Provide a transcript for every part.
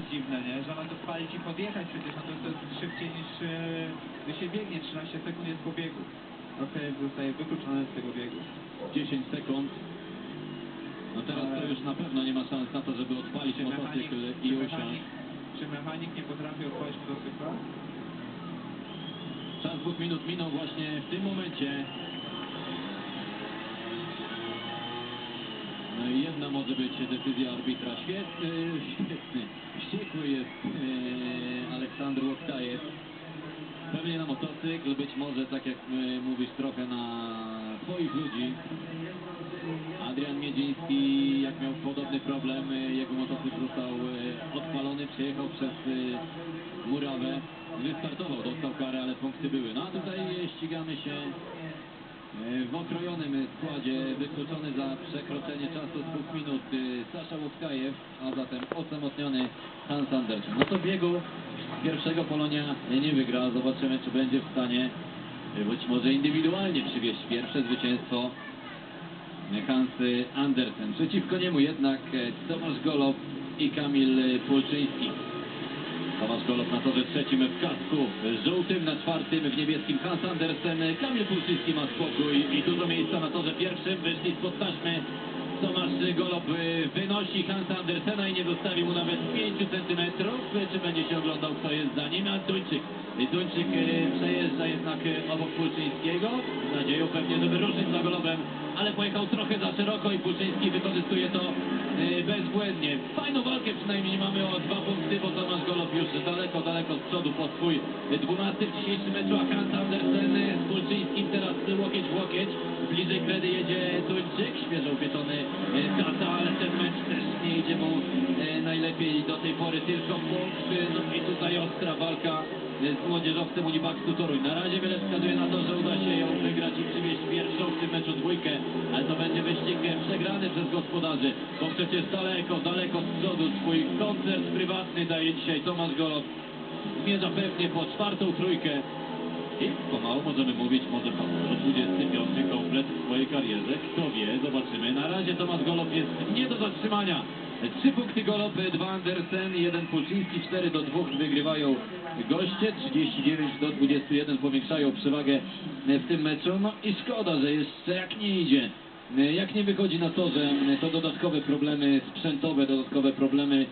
jest dziwne, nie? Że ma to spalić i podjechać przecież, no to, to jest szybciej niż e, gdy się biegnie, 13 sekund jest po biegu. Trochę zostaje wykluczony z tego biegu. 10 sekund. No teraz to już na pewno nie ma szans na to, żeby odpalić Czy mechanik, motocykl czy i mechanik, usiąść. czy mechanik nie potrafi odpalić motocykla? Czas dwóch minut minął właśnie w tym momencie. Jedna może być decyzja arbitra. Świetny, świetny, wściekły jest e, Aleksandr Łoktajew. Pewnie na motocykl, być może tak jak e, mówisz trochę na swoich ludzi. Adrian Miedziński, jak miał podobny problem, e, jego motocykl został e, odpalony, przejechał przez e, murawę, wystartował, dostał karę, ale punkty były. No a tutaj ścigamy się w okrojonym składzie, wykluczony za przekroczenie czasu dwóch minut e, Sasza Łoktajew, a zatem osamotniony Hans Andersen. No to biegu pierwszego Polonia nie wygra, zobaczymy czy będzie w stanie e, być może indywidualnie przywieźć pierwsze zwycięstwo Hans Andersen. Przeciwko niemu jednak e, Tomasz Golob i Kamil Pulczyński. Tomasz Golob na torze trzecim w kasku żółtym, na czwartym w niebieskim Hans Andersen. Kamil Pulczyński ma spokój i dużo miejsca na torze pierwszym. Wyszli spod taśmy. Tomasz Golob e, wynosi Hansa Andersena i nie zostawi mu nawet 5 centymetrów. Czy będzie się oglądał, kto jest za nim? A Duńczyk. Duńczyk e, przejeżdża jednak e, obok Pulczyńskiego. Z nadzieją pewnie, żeby ruszyć za Golobem, ale pojechał trochę za szeroko i Pulczyński wykorzystuje to bezbłędnie. Fajną walkę przynajmniej mamy o dwa punkty, bo Tomasz Golob już daleko, daleko z przodu po swój 12 w dzisiejszym meczu, a Hans Andersen e, z Pulczyńskim teraz łokieć w łokieć. Bliżej kredy jedzie Duńczyk, świeżo upieczony e, tata, ale ten mecz też nie idzie mu najlepiej do tej pory, tylko punkt. No i tutaj ostra walka młodzieżowcem Unibaksu Toruń. Na razie wiele wskazuje na to, że uda się ją wygrać i przywieźć pierwszą w tym meczu dwójkę, ale to będzie wyścig e, przegrany przez gospodarzy, bo przecież daleko, daleko z przodu swój koncert prywatny daje dzisiaj Tomasz Golob. Zmierza pewnie po czwartą trójkę i pomału możemy mówić, może po 25 komplet w swojej karierze. Kto wie, zobaczymy. Na razie Tomasz Golob jest nie do zatrzymania. Trzy punkty Golob, dwa Andersen, jeden Pulczyński, 4 do 2 wygrywają goście, 39 do 21 powiększają przewagę w tym meczu. No i szkoda, że jeszcze jak nie idzie, jak nie wychodzi na torze, to dodatkowe problemy sprzętowe, dodatkowe problemy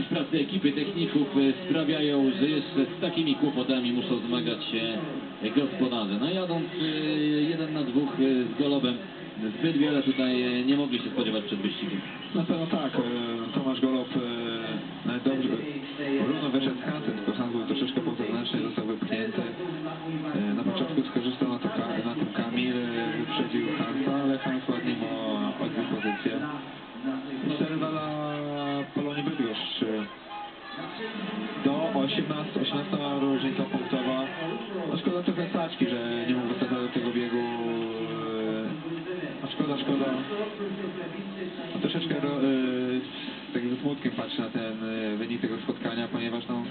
w pracy ekipy techników e, sprawiają, że jeszcze z takimi kłopotami muszą zmagać się gospodarze. No jadąc e, jeden na dwóch e, z Golobem, zbyt wiele tutaj nie mogli się spodziewać przed wyścigiem. Na pewno tak. Tomasz Golob dobrze równo wyszedł 17, 18 mała różnica punktowa. No szkoda trochę Saczki, że nie mógł wysadzać do tego biegu. E, a szkoda, szkoda. No, troszeczkę ro, tak smutkiem patrzę na ten e, wynik tego spotkania, ponieważ no,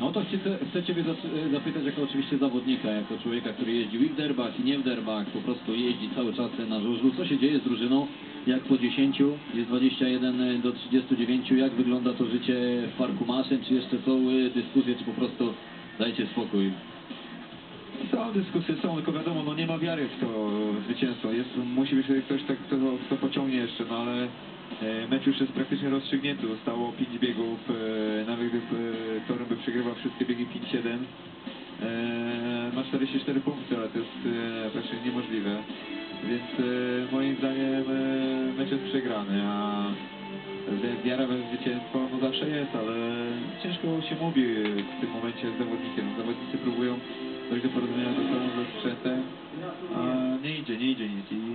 no to chcę, chcę Ciebie zas- zapytać jako oczywiście zawodnika, jako człowieka, który jeździł i w derbach, i nie w derbach, po prostu jeździ cały czas na żużlu. Co się dzieje z drużyną? Jak po 10 jest 21 do 39, jak wygląda to życie w Parku Maszyn? Czy jeszcze są y, dyskusje, czy po prostu dajcie spokój? są dyskusje, są, tylko wiadomo, no nie ma wiary w to zwycięstwo. Jest, musi być ktoś, tak, kto, kto pociągnie jeszcze, no ale e, mecz już jest praktycznie rozstrzygnięty. Zostało 5 biegów, e, nawet e, Torun by przegrywał wszystkie biegi 5-7. E, ma 44 punkty, ale to jest e, praktycznie niemożliwe. Więc e, moim zdaniem e, mecz jest przegrany, a wi- wiara we zwycięstwo no zawsze jest, ale ciężko się mówi w tym momencie z zawodnikiem. Zawodnicy próbują dojść do porozumienia ze sobą, ze sprzętem, a nie idzie, nie idzie nic.